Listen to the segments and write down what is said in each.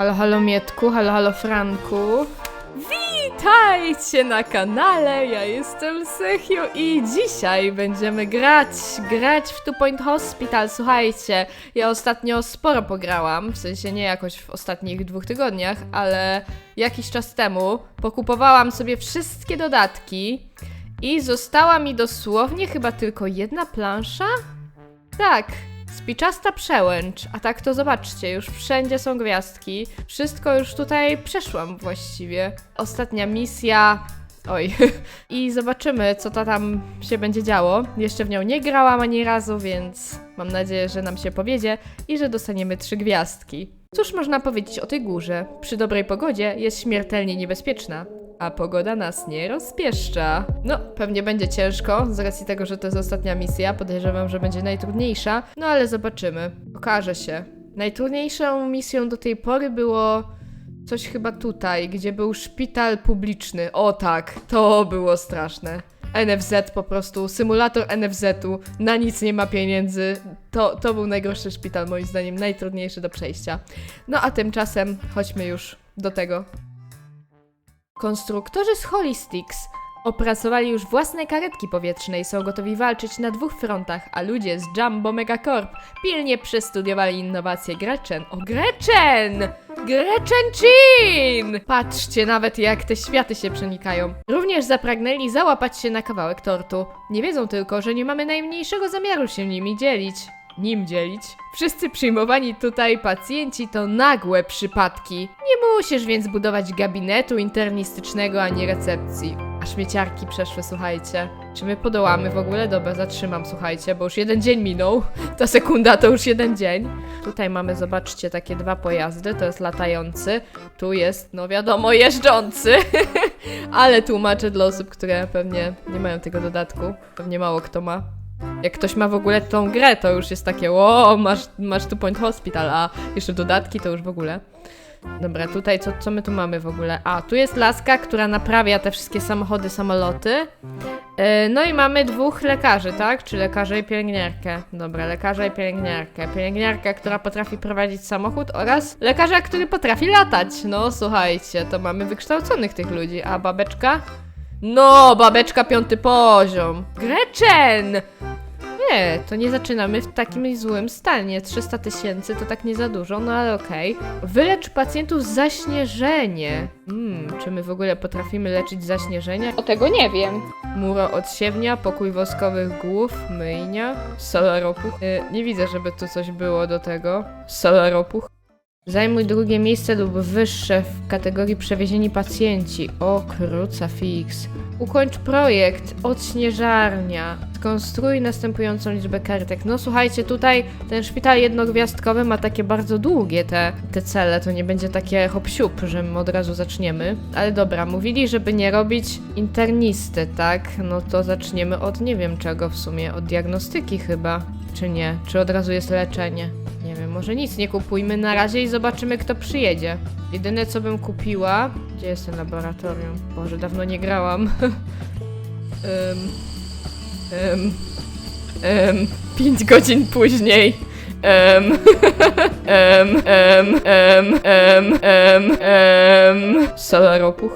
Halo, halo Mietku, halo, halo Franku. Witajcie na kanale, ja jestem Sechiu i dzisiaj będziemy grać, grać w Two Point Hospital. Słuchajcie, ja ostatnio sporo pograłam, w sensie nie jakoś w ostatnich dwóch tygodniach, ale jakiś czas temu pokupowałam sobie wszystkie dodatki i została mi dosłownie chyba tylko jedna plansza? Tak, spiczasta przełęcz. A tak to zobaczcie, już wszędzie są gwiazdki. Wszystko już tutaj przeszłam właściwie. Ostatnia misja. Oj. I zobaczymy, co to tam się będzie działo. Jeszcze w nią nie grałam ani razu, więc mam nadzieję, że nam się powiedzie i że dostaniemy trzy gwiazdki. Cóż można powiedzieć o tej górze? Przy dobrej pogodzie jest śmiertelnie niebezpieczna. A pogoda nas nie rozpieszcza. No, pewnie będzie ciężko, z racji tego, że to jest ostatnia misja. Podejrzewam, że będzie najtrudniejsza, no ale zobaczymy. Okaże się. Najtrudniejszą misją do tej pory było coś chyba tutaj, gdzie był szpital publiczny. O tak, to było straszne. NFZ po prostu, symulator NFZ-u, na nic nie ma pieniędzy. To, to był najgorszy szpital, moim zdaniem, najtrudniejszy do przejścia. No a tymczasem chodźmy już do tego. Konstruktorzy z Holistics opracowali już własne karetki powietrzne i są gotowi walczyć na dwóch frontach, a ludzie z Jumbo Megacorp pilnie przestudiowali innowacje Gretchen. O Gretchen! Gretchen Chin! Patrzcie nawet jak te światy się przenikają. Również zapragnęli załapać się na kawałek tortu. Nie wiedzą tylko, że nie mamy najmniejszego zamiaru się nimi dzielić. Nim dzielić. Wszyscy przyjmowani tutaj pacjenci to nagłe przypadki. Nie musisz więc budować gabinetu internistycznego ani recepcji. A śmieciarki przeszły, słuchajcie. Czy my podołamy w ogóle? Dobra, zatrzymam, słuchajcie, bo już jeden dzień minął. Ta sekunda to już jeden dzień. Tutaj mamy, zobaczcie, takie dwa pojazdy. To jest latający. Tu jest, no wiadomo, jeżdżący. Ale tłumaczę dla osób, które pewnie nie mają tego dodatku. Pewnie mało kto ma. Jak ktoś ma w ogóle tą grę, to już jest takie, o, masz, masz tu Point Hospital, a jeszcze dodatki to już w ogóle. Dobra, tutaj co, co my tu mamy w ogóle? A, tu jest laska, która naprawia te wszystkie samochody, samoloty. Yy, no i mamy dwóch lekarzy, tak? Czy lekarza i pielęgniarkę. Dobra, lekarza i pielęgniarkę. Pielęgniarka, która potrafi prowadzić samochód oraz lekarza, który potrafi latać. No, słuchajcie, to mamy wykształconych tych ludzi. A babeczka? No, babeczka piąty poziom. Gretchen! Nie, to nie zaczynamy w takim złym stanie. 300 tysięcy to tak nie za dużo, no ale okej. Wylecz pacjentów zaśnieżenie. Hmm, czy my w ogóle potrafimy leczyć zaśnieżenie? O tego nie wiem. Muro odsiewnia, pokój woskowych głów, myjnia, solaropuch. Y, nie widzę, żeby tu coś było do tego. Solaropuch. Zajmuj drugie miejsce lub wyższe w kategorii przewiezieni pacjenci. O, krucafix. Ukończ projekt Odśnieżarnia. Skonstruuj następującą liczbę kartek. No słuchajcie, tutaj ten szpital jednogwiazdkowy ma takie bardzo długie te, te cele. To nie będzie takie hop że my od razu zaczniemy. Ale dobra, mówili, żeby nie robić internisty, tak? No to zaczniemy od nie wiem czego w sumie. Od diagnostyki chyba. Czy nie? Czy od razu jest leczenie? Może nic nie kupujmy na razie i zobaczymy, kto przyjedzie. Jedyne, co bym kupiła... Gdzie jest ten laboratorium? Boże, dawno nie grałam. um, um, um, godzin później. Um, um, um, um, um, um, um.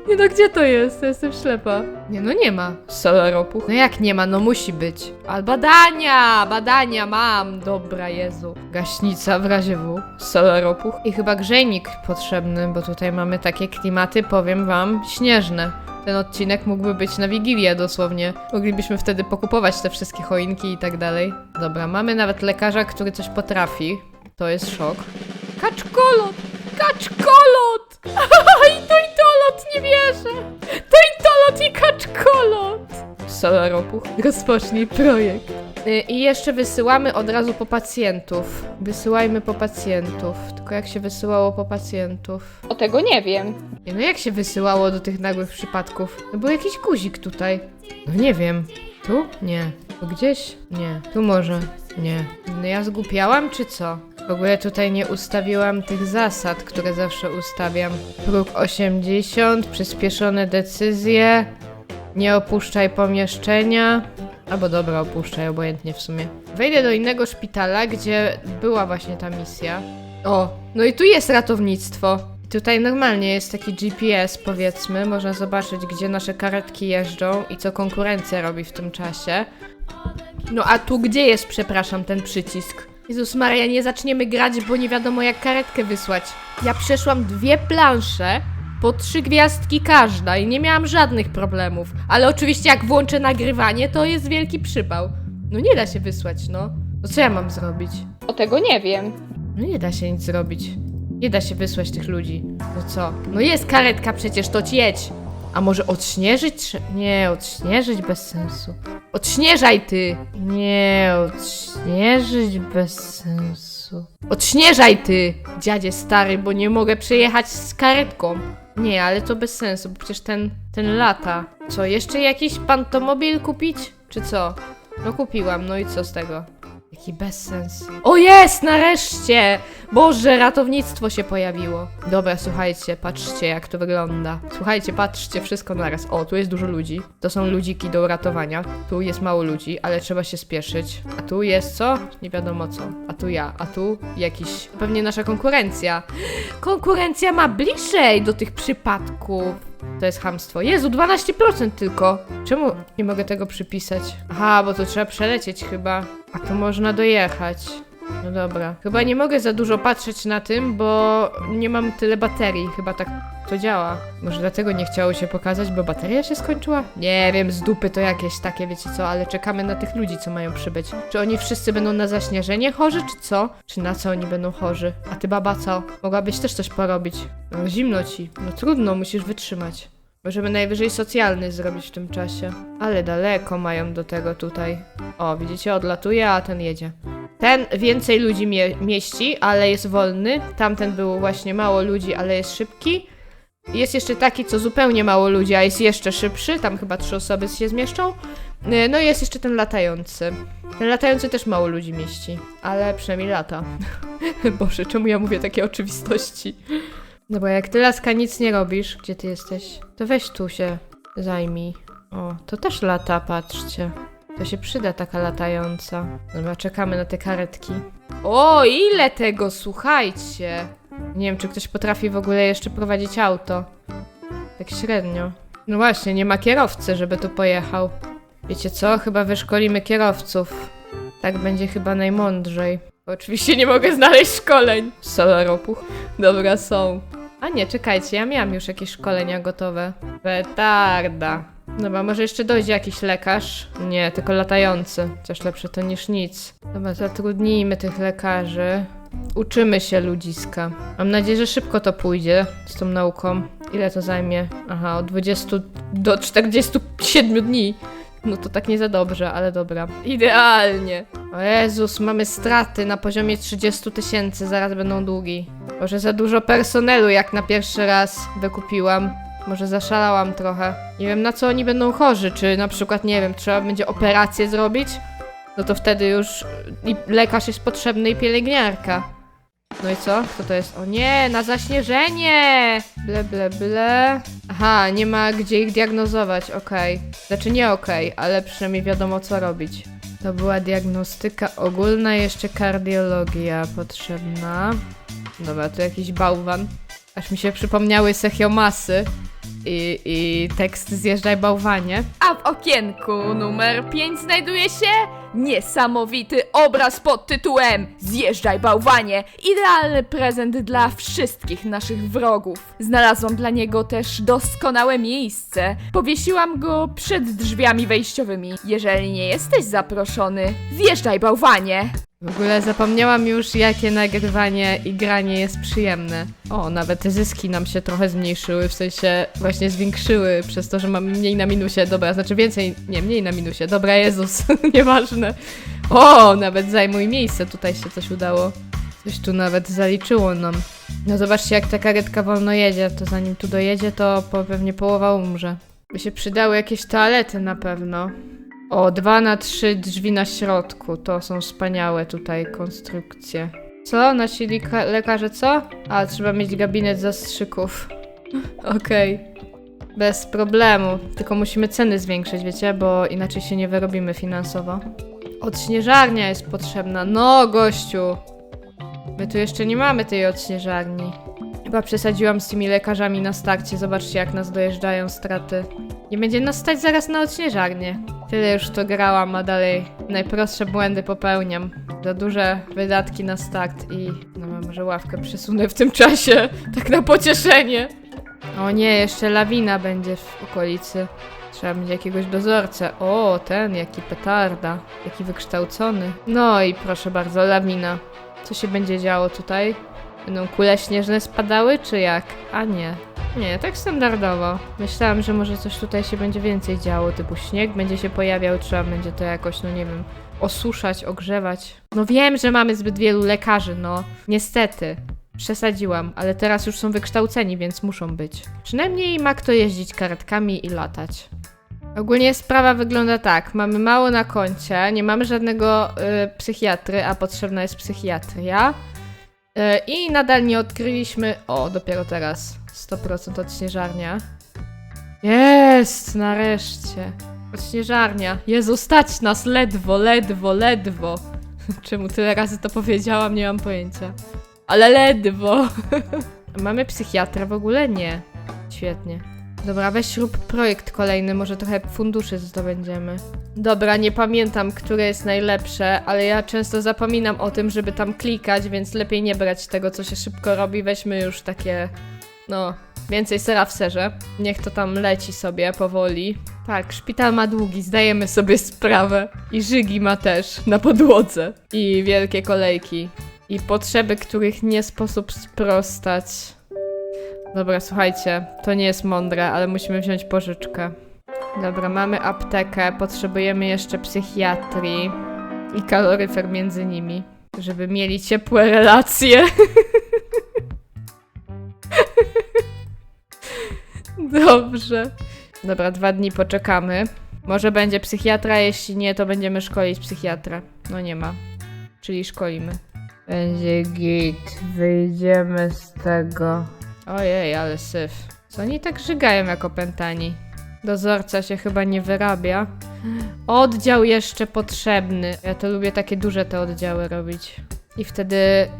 Nie no, gdzie to jest? Jestem ślepa. Nie no, nie ma. Solaropuch? No jak nie ma? No musi być. A badania! Badania mam! Dobra, Jezu. Gaśnica w razie W. Solaropuch. I chyba grzejnik potrzebny, bo tutaj mamy takie klimaty, powiem wam, śnieżne. Ten odcinek mógłby być na Wigilię dosłownie. Moglibyśmy wtedy pokupować te wszystkie choinki i tak dalej. Dobra, mamy nawet lekarza, który coś potrafi. To jest szok. Kaczkolot! Kaczkolot! I to i tolot, nie wierzę! To i tolot i kaczkolot! Solaropuch. Rozpocznij projekt. Y, I jeszcze wysyłamy od razu po pacjentów. Wysyłajmy po pacjentów. Tylko jak się wysyłało po pacjentów? O tego nie wiem. Nie, no jak się wysyłało do tych nagłych przypadków? No był jakiś guzik tutaj. No nie wiem. Tu? Nie. Tu gdzieś? Nie. Tu może? Nie. No ja zgłupiałam, czy co? W ogóle tutaj nie ustawiłam tych zasad, które zawsze ustawiam. Próg 80, przyspieszone decyzje, nie opuszczaj pomieszczenia. Albo dobra, opuszczaj, obojętnie w sumie. Wejdę do innego szpitala, gdzie była właśnie ta misja. O, no i tu jest ratownictwo. Tutaj normalnie jest taki GPS, powiedzmy. Można zobaczyć, gdzie nasze karetki jeżdżą i co konkurencja robi w tym czasie. No a tu gdzie jest, przepraszam, ten przycisk? Jezus Maria, nie zaczniemy grać, bo nie wiadomo jak karetkę wysłać. Ja przeszłam dwie plansze, po trzy gwiazdki każda i nie miałam żadnych problemów. Ale oczywiście jak włączę nagrywanie, to jest wielki przypał. No nie da się wysłać, no. No co ja mam zrobić? O tego nie wiem. No nie da się nic zrobić. Nie da się wysłać tych ludzi. No co? No jest karetka przecież, to ci jedź. A może odśnieżyć? Nie, odśnieżyć bez sensu. Odśnieżaj ty! Nie, odśnieżyć bez sensu. Odśnieżaj ty, dziadzie stary, bo nie mogę przejechać z karetką. Nie, ale to bez sensu, bo przecież ten, ten lata. Co, jeszcze jakiś pantomobil kupić? Czy co? No kupiłam, no i co z tego? Jaki bezsens. O jest, nareszcie! Boże, ratownictwo się pojawiło. Dobra, słuchajcie, patrzcie jak to wygląda. Słuchajcie, patrzcie, wszystko naraz. O, tu jest dużo ludzi. To są ludziki do uratowania. Tu jest mało ludzi, ale trzeba się spieszyć. A tu jest co? Nie wiadomo co. A tu ja, a tu jakiś... Pewnie nasza konkurencja. Konkurencja ma bliżej do tych przypadków. To jest hamstwo. Jezu, 12% tylko. Czemu nie mogę tego przypisać? Aha, bo to trzeba przelecieć chyba. A to można dojechać. No dobra. Chyba nie mogę za dużo patrzeć na tym, bo nie mam tyle baterii. Chyba tak to działa. Może dlatego nie chciało się pokazać, bo bateria się skończyła? Nie wiem, z dupy to jakieś takie, wiecie co, ale czekamy na tych ludzi, co mają przybyć. Czy oni wszyscy będą na zaśnieżenie chorzy, czy co? Czy na co oni będą chorzy? A ty baba co? Mogłabyś też coś porobić. No, zimno ci. No trudno, musisz wytrzymać. Możemy najwyżej socjalny zrobić w tym czasie. Ale daleko mają do tego tutaj. O, widzicie, odlatuje, a ten jedzie. Ten więcej ludzi mie mieści, ale jest wolny. Tamten był właśnie mało ludzi, ale jest szybki. Jest jeszcze taki, co zupełnie mało ludzi, a jest jeszcze szybszy. Tam chyba trzy osoby się zmieszczą. Y, No i jest jeszcze ten latający. Ten latający też mało ludzi mieści, ale przynajmniej lata. Boże, czemu ja mówię takie oczywistości? No bo jak ty laska nic nie robisz, gdzie ty jesteś, to weź tu się zajmij. O, to też lata, patrzcie. To się przyda taka latająca. Dobra, czekamy na te karetki. O, ile tego, słuchajcie. Nie wiem, czy ktoś potrafi w ogóle jeszcze prowadzić auto. Tak średnio. No właśnie, nie ma kierowcy, żeby tu pojechał. Wiecie co? Chyba wyszkolimy kierowców. Tak będzie chyba najmądrzej. Oczywiście nie mogę znaleźć szkoleń. Solaropuch. Dobra, są. A nie, czekajcie, ja miałam już jakieś szkolenia gotowe. Petarda. Dobra, może jeszcze dojdzie jakiś lekarz? Nie, tylko latający. Coś lepsze to niż nic. Dobra, zatrudnijmy tych lekarzy. Uczymy się ludziska. Mam nadzieję, że szybko to pójdzie z tą nauką. Ile to zajmie? Aha, od 20 do 47 dni. No to tak nie za dobrze, ale dobra. Idealnie. O Jezus, mamy straty na poziomie 30 tysięcy, zaraz będą długi. Może za dużo personelu, jak na pierwszy raz wykupiłam. Może zaszalałam trochę. Nie wiem na co oni będą chorzy, czy na przykład, nie wiem, trzeba będzie operację zrobić? No to wtedy już i lekarz jest potrzebny i pielęgniarka. No i co? Kto to jest? O nie, na zaśnieżenie! Ble, ble, ble. Aha, nie ma gdzie ich diagnozować, okej. Znaczy nie okej, ale przynajmniej wiadomo co robić. To była diagnostyka ogólna, jeszcze kardiologia potrzebna. Dobra, tu jakiś bałwan. Aż mi się przypomniały sechiomasy i, i tekst Zjeżdżaj bałwanie. A w okienku numer 5 znajduje się niesamowity obraz pod tytułem Zjeżdżaj bałwanie! Idealny prezent dla wszystkich naszych wrogów. Znalazłam dla niego też doskonałe miejsce. Powiesiłam go przed drzwiami wejściowymi. Jeżeli nie jesteś zaproszony, zjeżdżaj bałwanie! W ogóle zapomniałam już, jakie nagrywanie i granie jest przyjemne. O, nawet zyski nam się trochę zmniejszyły, w sensie właśnie zwiększyły przez to, że mamy mniej na minusie. Dobra, znaczy więcej, nie, mniej na minusie. Dobra, Jezus, nieważne. O, nawet zajmuj miejsce, tutaj się coś udało. Coś tu nawet zaliczyło nam. No zobaczcie, jak ta karetka wolno jedzie, to zanim tu dojedzie, to pewnie połowa umrze. By się przydały jakieś toalety na pewno. O, dwa na trzy drzwi na środku. To są wspaniałe tutaj konstrukcje. Co? Nasi lekarze co? A, trzeba mieć gabinet zastrzyków. Okej. Bez problemu. Tylko musimy ceny zwiększyć, wiecie? Bo inaczej się nie wyrobimy finansowo. Odśnieżarnia jest potrzebna. No, gościu! My tu jeszcze nie mamy tej odśnieżarni. Chyba przesadziłam z tymi lekarzami na starcie. Zobaczcie, jak nas dojeżdżają straty. Nie będzie nas stać zaraz na odśnieżarnię. Tyle już to grałam, a dalej najprostsze błędy popełniam. Za duże wydatki na start i... No może ławkę przesunę w tym czasie. Tak na pocieszenie. O nie, jeszcze lawina będzie w okolicy. Trzeba będzie jakiegoś dozorcę. O, ten, jaki petarda. Jaki wykształcony. No i proszę bardzo, lawina. Co się będzie działo tutaj? Będą kule śnieżne spadały, czy jak? A nie. Nie, tak standardowo. Myślałam, że może coś tutaj się będzie więcej działo, typu śnieg będzie się pojawiał, trzeba będzie to jakoś, no nie wiem, osuszać, ogrzewać. No wiem, że mamy zbyt wielu lekarzy, no. Niestety. Przesadziłam, ale teraz już są wykształceni, więc muszą być. Przynajmniej ma kto jeździć karetkami i latać. Ogólnie sprawa wygląda tak. Mamy mało na koncie, nie mamy żadnego y, psychiatry, a potrzebna jest psychiatria. Y, I nadal nie odkryliśmy. O, dopiero teraz. 100% odśnieżarnia. Jest! Nareszcie. Odśnieżarnia. Jezu, stać nas ledwo, ledwo, ledwo. Czemu tyle razy to powiedziałam, nie mam pojęcia. Ale ledwo. Mamy psychiatrę w ogóle? Nie. Świetnie. Dobra, weź rób projekt kolejny, może trochę funduszy zdobędziemy. Dobra, nie pamiętam, które jest najlepsze, ale ja często zapominam o tym, żeby tam klikać, więc lepiej nie brać tego, co się szybko robi. Weźmy już takie, no, więcej sera w serze. Niech to tam leci sobie powoli. Tak, szpital ma długi, zdajemy sobie sprawę. I żygi ma też na podłodze. I wielkie kolejki. I potrzeby, których nie sposób sprostać. Dobra, słuchajcie, to nie jest mądre, ale musimy wziąć pożyczkę. Dobra, mamy aptekę, potrzebujemy jeszcze psychiatrii i kaloryfer między nimi, żeby mieli ciepłe relacje. Dobrze. Dobra, dwa dni poczekamy. Może będzie psychiatra, jeśli nie, to będziemy szkolić psychiatrę. No nie ma. Czyli szkolimy. Będzie git, wyjdziemy z tego. Ojej, ale syf. Co oni tak żygają jak opętani? Dozorca się chyba nie wyrabia. Oddział jeszcze potrzebny. Ja to lubię takie duże te oddziały robić. I wtedy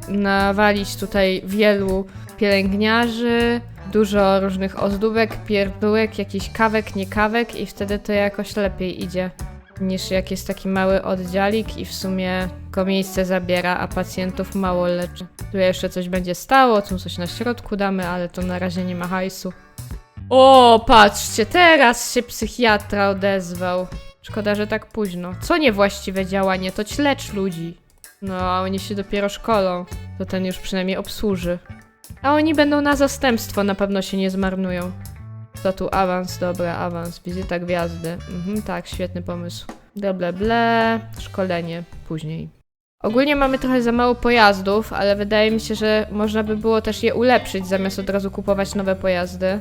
nawalić tutaj wielu pielęgniarzy, dużo różnych ozdóbek, pierdółek, jakiś kawek, nie kawek i wtedy to jakoś lepiej idzie niż jak jest taki mały oddziałik i w sumie tylko miejsce zabiera, a pacjentów mało leczy. Tu jeszcze coś będzie stało, tu coś na środku damy, ale to na razie nie ma hajsu. O, patrzcie, teraz się psychiatra odezwał. Szkoda, że tak późno. Co niewłaściwe działanie, to ćlecz ludzi. No, a oni się dopiero szkolą. To ten już przynajmniej obsłuży. A oni będą na zastępstwo, na pewno się nie zmarnują. To tu awans, dobra, awans, wizyta gwiazdy. Mhm, tak, świetny pomysł. Ble, ble, szkolenie później. Ogólnie mamy trochę za mało pojazdów, ale wydaje mi się, że można by było też je ulepszyć, zamiast od razu kupować nowe pojazdy.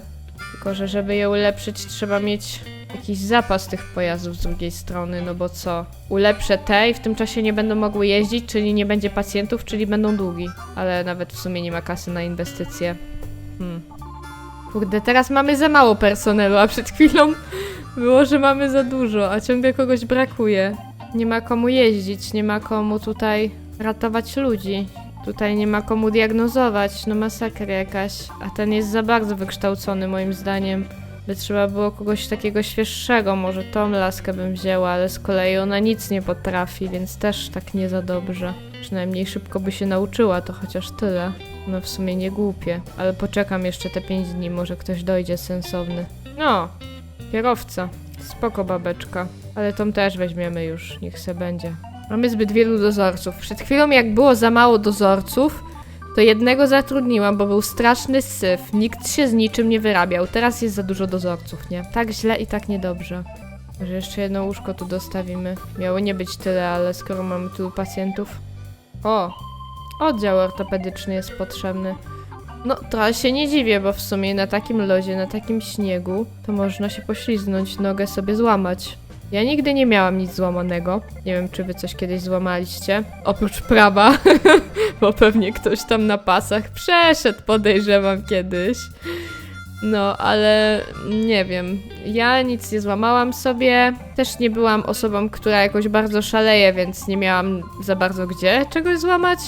Tylko, że żeby je ulepszyć, trzeba mieć jakiś zapas tych pojazdów z drugiej strony, no bo co? Ulepszę te i w tym czasie nie będą mogły jeździć, czyli nie będzie pacjentów, czyli będą długi. Ale nawet w sumie nie ma kasy na inwestycje. Hmm. Kurde, teraz mamy za mało personelu, a przed chwilą było, że mamy za dużo, a ciągle kogoś brakuje. Nie ma komu jeździć, nie ma komu tutaj ratować ludzi. Tutaj nie ma komu diagnozować, no masakra jakaś. A ten jest za bardzo wykształcony moim zdaniem. By trzeba było kogoś takiego świeższego, może tą laskę bym wzięła, ale z kolei ona nic nie potrafi, więc też tak nie za dobrze. Przynajmniej szybko by się nauczyła, to chociaż tyle. No w sumie nie głupie, ale poczekam jeszcze te 5 dni, może ktoś dojdzie sensowny. No, kierowca. Spoko babeczka. Ale tą też weźmiemy już, niech se będzie. Mamy zbyt wielu dozorców. Przed chwilą jak było za mało dozorców, to jednego zatrudniłam, bo był straszny syf. Nikt się z niczym nie wyrabiał. Teraz jest za dużo dozorców, nie? Tak źle i tak niedobrze. Może jeszcze jedno łóżko tu dostawimy. Miało nie być tyle, ale skoro mamy tylu pacjentów... O! Oddział ortopedyczny jest potrzebny. No, trochę się nie dziwię, bo w sumie na takim lodzie, na takim śniegu, to można się poślizgnąć, nogę sobie złamać. Ja nigdy nie miałam nic złamanego. Nie wiem, czy wy coś kiedyś złamaliście. Oprócz prawa, bo pewnie ktoś tam na pasach przeszedł, podejrzewam kiedyś. No, ale nie wiem. Ja nic nie złamałam sobie. Też nie byłam osobą, która jakoś bardzo szaleje, więc nie miałam za bardzo gdzie czegoś złamać.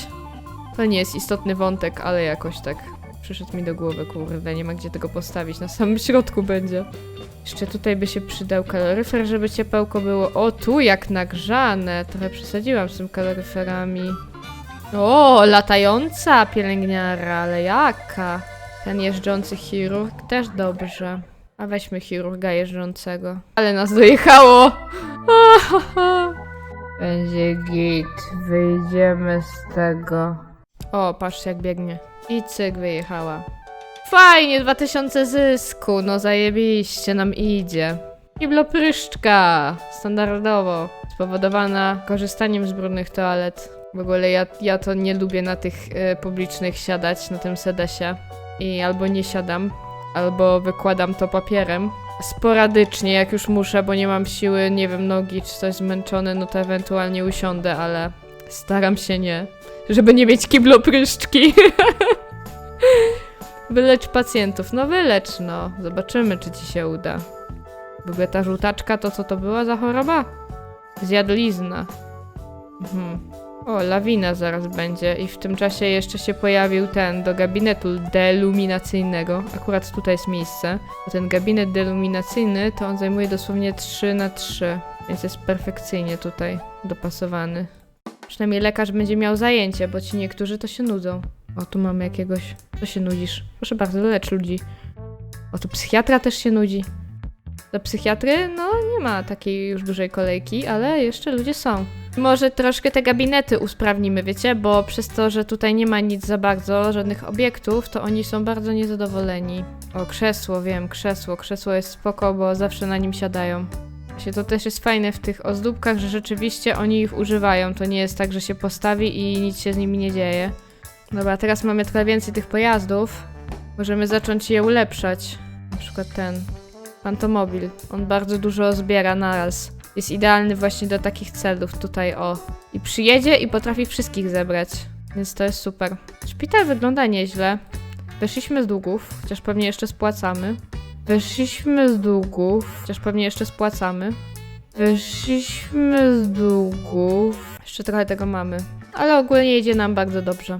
To nie jest istotny wątek, ale jakoś tak Przyszedł mi do głowy, kurde, nie ma gdzie tego postawić, na samym środku będzie. Jeszcze tutaj by się przydał kaloryfer, żeby ciepełko było. O, tu jak nagrzane. Trochę przesadziłam z tym kaloryferami. O, latająca pielęgniara, ale jaka? Ten jeżdżący chirurg też dobrze. A weźmy chirurga jeżdżącego. Ale nas dojechało! Będzie git, wyjdziemy z tego. O, patrzcie jak biegnie. I cyk, wyjechała. Fajnie, 2000 zysku, no zajebiście nam idzie. Kiblopryszczka, standardowo, spowodowana korzystaniem z brudnych toalet. W ogóle ja, ja to nie lubię na tych e, publicznych siadać, na tym sedesie. I albo nie siadam, albo wykładam to papierem. Sporadycznie, jak już muszę, bo nie mam siły, nie wiem, nogi czy coś zmęczone, no to ewentualnie usiądę, ale staram się nie. Żeby nie mieć kiblopryszczki. Wylecz pacjentów. No wylecz, no. Zobaczymy, czy ci się uda. W ogóle ta żółtaczka, to co to była za choroba? Zjadlizna. Mhm. O, lawina zaraz będzie i w tym czasie jeszcze się pojawił ten do gabinetu deluminacyjnego. Akurat tutaj jest miejsce. Bo ten gabinet deluminacyjny to on zajmuje dosłownie 3 na 3, więc jest perfekcyjnie tutaj dopasowany. Przynajmniej lekarz będzie miał zajęcie, bo ci niektórzy to się nudzą. O, tu mamy jakiegoś. Co się nudzisz? Proszę bardzo, lecz ludzi. O, tu psychiatra też się nudzi. Do psychiatry, no nie ma takiej już dużej kolejki, ale jeszcze ludzie są. Może troszkę te gabinety usprawnimy, wiecie, bo przez to, że tutaj nie ma nic za bardzo, żadnych obiektów, to oni są bardzo niezadowoleni. O, krzesło, wiem, krzesło. Krzesło jest spoko, bo zawsze na nim siadają. Właśnie to też jest fajne w tych ozdóbkach, że rzeczywiście oni ich używają. To nie jest tak, że się postawi i nic się z nimi nie dzieje. Dobra, teraz mamy trochę więcej tych pojazdów. Możemy zacząć je ulepszać. Na przykład ten Fantomobil. On bardzo dużo zbiera naraz. Jest idealny właśnie do takich celów tutaj, o. I przyjedzie i potrafi wszystkich zebrać. Więc to jest super. Szpital wygląda nieźle. Weszliśmy z długów, chociaż pewnie jeszcze spłacamy. Weszliśmy z długów, chociaż pewnie jeszcze spłacamy. Weszliśmy z długów. Jeszcze trochę tego mamy. Ale ogólnie idzie nam bardzo dobrze.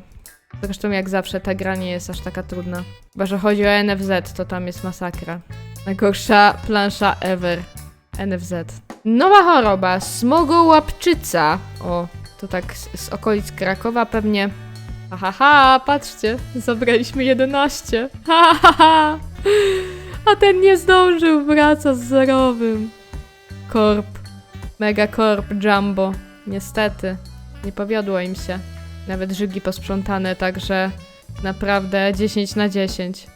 Zresztą jak zawsze ta gra nie jest aż taka trudna. Chyba, że chodzi o NFZ, to tam jest masakra. Najgorsza plansza ever. NFZ. Nowa choroba, smogołapczyca. O, to tak z, z okolic Krakowa pewnie. Ha, ha, ha, patrzcie, zabraliśmy 11. Ha, ha, ha. A ten nie zdążył, wraca z zerowym. Korp. Mega Korp Jumbo. Niestety, nie powiodło im się. Nawet żygi posprzątane, także naprawdę 10 na 10.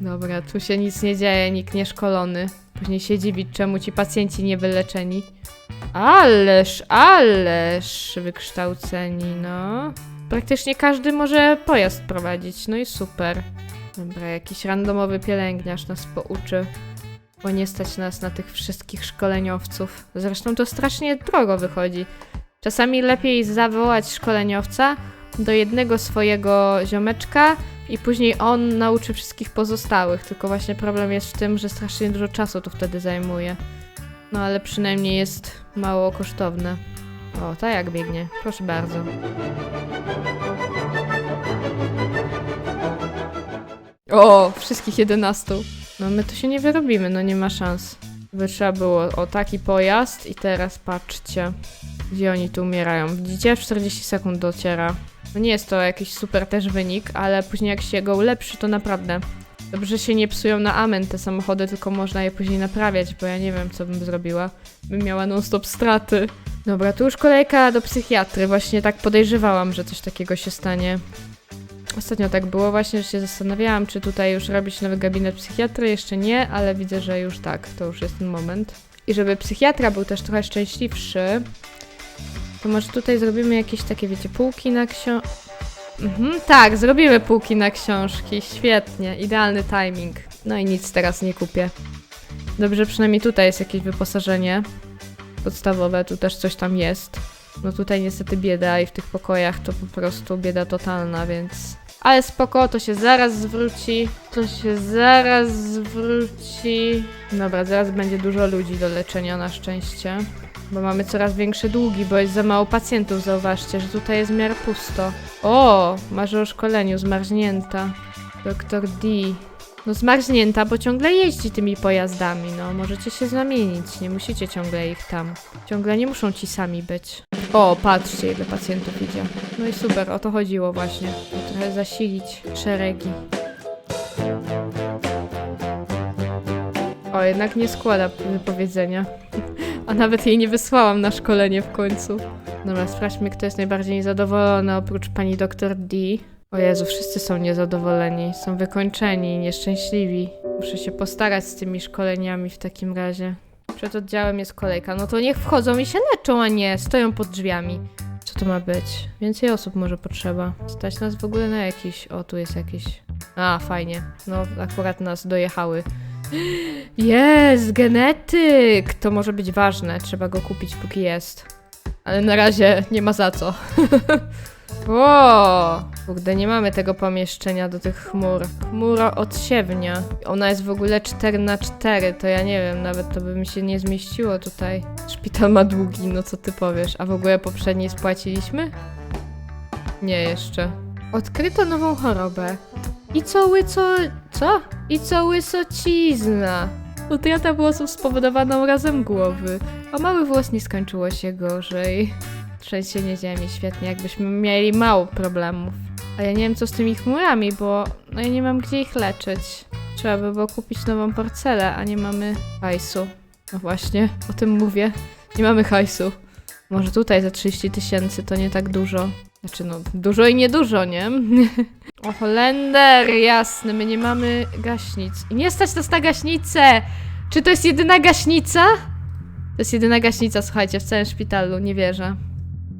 Dobra, tu się nic nie dzieje, nikt nie szkolony. Później się dziwić, czemu ci pacjenci nie wyleczeni. Ależ, ależ wykształceni, no. Praktycznie każdy może pojazd prowadzić, no i super. Dobra, jakiś randomowy pielęgniarz nas pouczy. Bo nie stać nas na tych wszystkich szkoleniowców. Zresztą to strasznie drogo wychodzi. Czasami lepiej zawołać szkoleniowca do jednego swojego ziomeczka i później on nauczy wszystkich pozostałych. Tylko właśnie problem jest w tym, że strasznie dużo czasu to wtedy zajmuje. No ale przynajmniej jest mało kosztowne. O, ta jak biegnie. Proszę bardzo. O, wszystkich 11. No my tu się nie wyrobimy, no nie ma szans. By trzeba było o taki pojazd i teraz patrzcie, gdzie oni tu umierają. Widzicie? W 40 sekund dociera. Nie jest to jakiś super też wynik, ale później jak się go ulepszy, to naprawdę. Dobrze się nie psują na amen te samochody, tylko można je później naprawiać, bo ja nie wiem, co bym zrobiła. Bym miała non-stop straty. Dobra, tu już kolejka do psychiatry. Właśnie tak podejrzewałam, że coś takiego się stanie. Ostatnio tak było właśnie, że się zastanawiałam, czy tutaj już robić nowy gabinet psychiatry. Jeszcze nie, ale widzę, że już tak. To już jest ten moment. I żeby psychiatra był też trochę szczęśliwszy, to może tutaj zrobimy jakieś takie, wiecie, półki na książ... Mhm, tak, zrobimy półki na książki. Świetnie, idealny timing. No i nic teraz nie kupię. Dobrze, przynajmniej tutaj jest jakieś wyposażenie podstawowe, tu też coś tam jest. No tutaj niestety bieda i w tych pokojach to po prostu bieda totalna, więc... Ale spoko, to się zaraz zwróci. To się zaraz zwróci. Dobra, zaraz będzie dużo ludzi do leczenia na szczęście. Bo mamy coraz większe długi, bo jest za mało pacjentów, zauważcie, że tutaj jest w miarę pusto. O, marzy o szkoleniu, zmarznięta. Doktor D. No zmarznięta, bo ciągle jeździ tymi pojazdami, no. Możecie się zamienić, nie musicie ciągle ich tam. Ciągle nie muszą ci sami być. O, patrzcie, ile pacjentów idzie. No i super, o to chodziło właśnie. Trochę zasilić szeregi. O, jednak nie składa wypowiedzenia. A nawet jej nie wysłałam na szkolenie w końcu. Dobra, sprawdźmy, kto jest najbardziej niezadowolony oprócz pani doktor D. O Jezu, wszyscy są niezadowoleni, są wykończeni, nieszczęśliwi. Muszę się postarać z tymi szkoleniami w takim razie. Przed oddziałem jest kolejka. No to niech wchodzą i się leczą, a nie stoją pod drzwiami. Co to ma być? Więcej osób może potrzeba. Stać nas w ogóle na jakiś... O, tu jest jakiś... A, fajnie. No, akurat nas dojechały. Jest, genetyk! To może być ważne, trzeba go kupić póki jest. Ale na razie nie ma za co. o, kurde, nie mamy tego pomieszczenia do tych chmur. Chmura odsiewnia. Ona jest w ogóle 4 na 4 to ja nie wiem, nawet to by mi się nie zmieściło tutaj. Szpital ma długi, no co ty powiesz? A w ogóle poprzedniej spłaciliśmy? Nie jeszcze. Odkryto nową chorobę. I co łyco... co? I co łysocizna. Utrata włosów spowodowana urazem głowy. A mały włos nie skończyło się gorzej. Trzęsienie ziemi, świetnie, jakbyśmy mieli mało problemów. A ja nie wiem co z tymi chmurami, bo no ja nie mam gdzie ich leczyć. Trzeba by było kupić nową porcelę, a nie mamy hajsu. No właśnie, o tym mówię. Nie mamy hajsu. Może tutaj za 30 tysięcy to nie tak dużo. Znaczy no, dużo i niedużo, nie? o Holender, jasne, my nie mamy gaśnic. I nie stać nas na gaśnicę! Czy to jest jedyna gaśnica? To jest jedyna gaśnica, słuchajcie, w całym szpitalu, nie wierzę.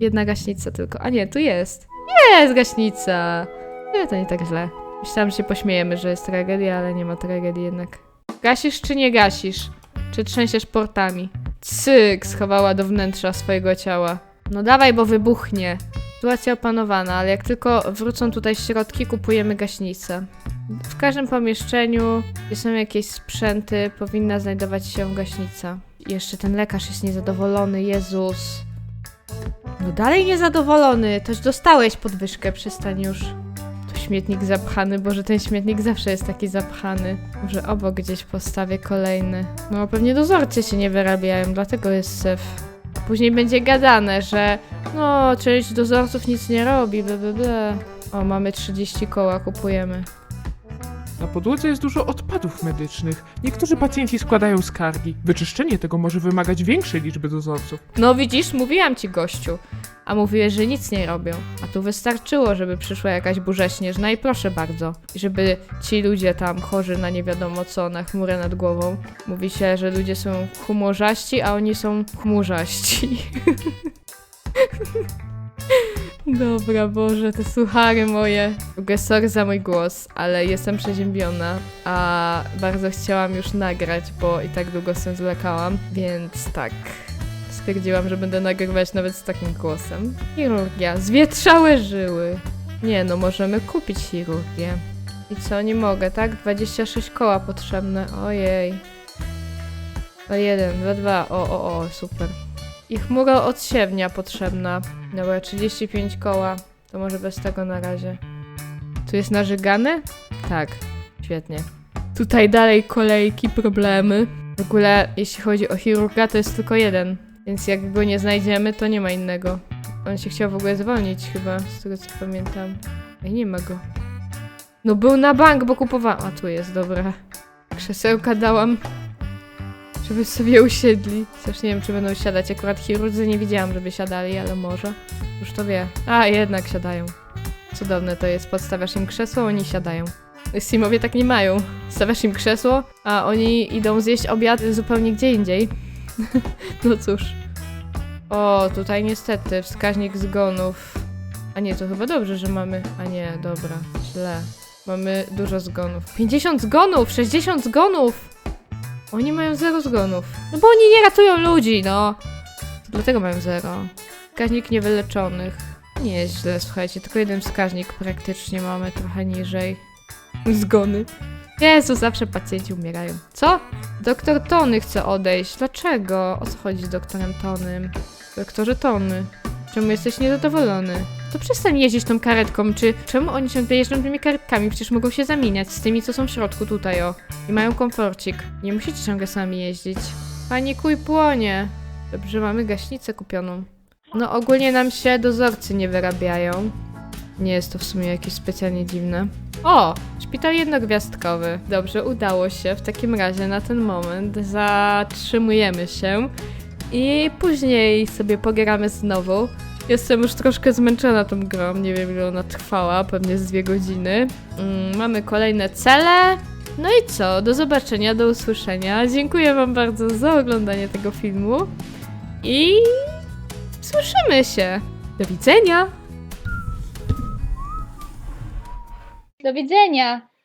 Jedna gaśnica tylko. A nie, tu jest. Jest gaśnica! Nie, to nie tak źle. Myślałam, że się pośmiejemy, że jest tragedia, ale nie ma tragedii jednak. Gasisz czy nie gasisz? Czy trzęsiesz portami? Cyk, schowała do wnętrza swojego ciała. No dawaj, bo wybuchnie. Sytuacja opanowana, ale jak tylko wrócą tutaj środki, kupujemy gaśnicę. W każdym pomieszczeniu, gdzie są jakieś sprzęty, powinna znajdować się gaśnica. Jeszcze ten lekarz jest niezadowolony, Jezus. No dalej niezadowolony, toś dostałeś podwyżkę, przestań już. Tu śmietnik zapchany, Boże, ten śmietnik zawsze jest taki zapchany. Może obok gdzieś postawię kolejny. No pewnie dozorcy się nie wyrabiają, dlatego jest syf. Później będzie gadane, że no, część dozorców nic nie robi, ble, ble, ble. O, mamy 30 koła, kupujemy. Na podłodze jest dużo odpadów medycznych. Niektórzy pacjenci składają skargi. Wyczyszczenie tego może wymagać większej liczby dozorców. No widzisz, mówiłam ci gościu. A mówiłeś, że nic nie robią. A tu wystarczyło, żeby przyszła jakaś burza śnieżna i proszę bardzo. I żeby ci ludzie tam chorzy na nie wiadomo co, na chmurę nad głową. Mówi się, że ludzie są chmurzaści, a oni są chmurzaści. Dobra, Boże, te suchary moje. W ogóle sorry za mój głos, ale jestem przeziębiona, a bardzo chciałam już nagrać, bo i tak długo się zwlekałam, więc tak. Stwierdziłam, że będę nagrywać nawet z takim głosem. Chirurgia. Zwietrzałe żyły. Nie no, możemy kupić chirurgię. I co, nie mogę, tak? 26 koła potrzebne. Ojej. Dwa jeden, dwa dwa. O, o, o, super. I chmura odsiewnia potrzebna. Dobra, 35 koła. To może bez tego na razie. Tu jest narzygany? Tak. Świetnie. Tutaj dalej kolejki, problemy. W ogóle, jeśli chodzi o chirurga, to jest tylko jeden. Więc jak go nie znajdziemy, to nie ma innego. On się chciał w ogóle zwolnić chyba, z tego co pamiętam. Ej, nie ma go. No był na bank, bo kupowałam. A tu jest, dobra. Krzesełka dałam, żeby sobie usiedli. Chociaż nie wiem, czy będą siadać. Akurat chirurdzy nie widziałam, żeby siadali, ale może. Już to wie. A, jednak siadają. Cudowne to jest. Podstawiasz im krzesło, oni siadają. Simowie tak nie mają. Stawiasz im krzesło, a oni idą zjeść obiad zupełnie gdzie indziej. no cóż. O, tutaj niestety wskaźnik zgonów. A nie, to chyba dobrze, że mamy. A nie, dobra, źle. Mamy dużo zgonów. 50 zgonów! 60 zgonów! Oni mają zero zgonów. No bo oni nie ratują ludzi, no. Dlatego mają zero. Wskaźnik niewyleczonych. Nie jest źle, słuchajcie, tylko jeden wskaźnik praktycznie mamy trochę niżej. Zgony. Jezu, zawsze pacjenci umierają. Co? Doktor Tony chce odejść. Dlaczego? O co chodzi z doktorem Tonym? Doktorze Tony, czemu jesteś niezadowolony? To przestań jeździć tą karetką, czy czemu oni ciągle jeżdżą tymi karetkami? Przecież mogą się zamieniać z tymi, co są w środku tutaj, o. I mają komforcik. Nie musicie ciągle sami jeździć. Panikuj płonie. Dobrze, mamy gaśnicę kupioną. No ogólnie nam się dozorcy nie wyrabiają. Nie jest to w sumie jakieś specjalnie dziwne. O! Szpital jednogwiazdkowy. Dobrze, udało się. W takim razie na ten moment zatrzymujemy się i później sobie pogramy znowu. Jestem już troszkę zmęczona tą grą, nie wiem ile ona trwała, pewnie z dwie godziny. Mm, mamy kolejne cele. No i co? Do zobaczenia, do usłyszenia. Dziękuję Wam bardzo za oglądanie tego filmu i słyszymy się. Do widzenia! Do widzenia!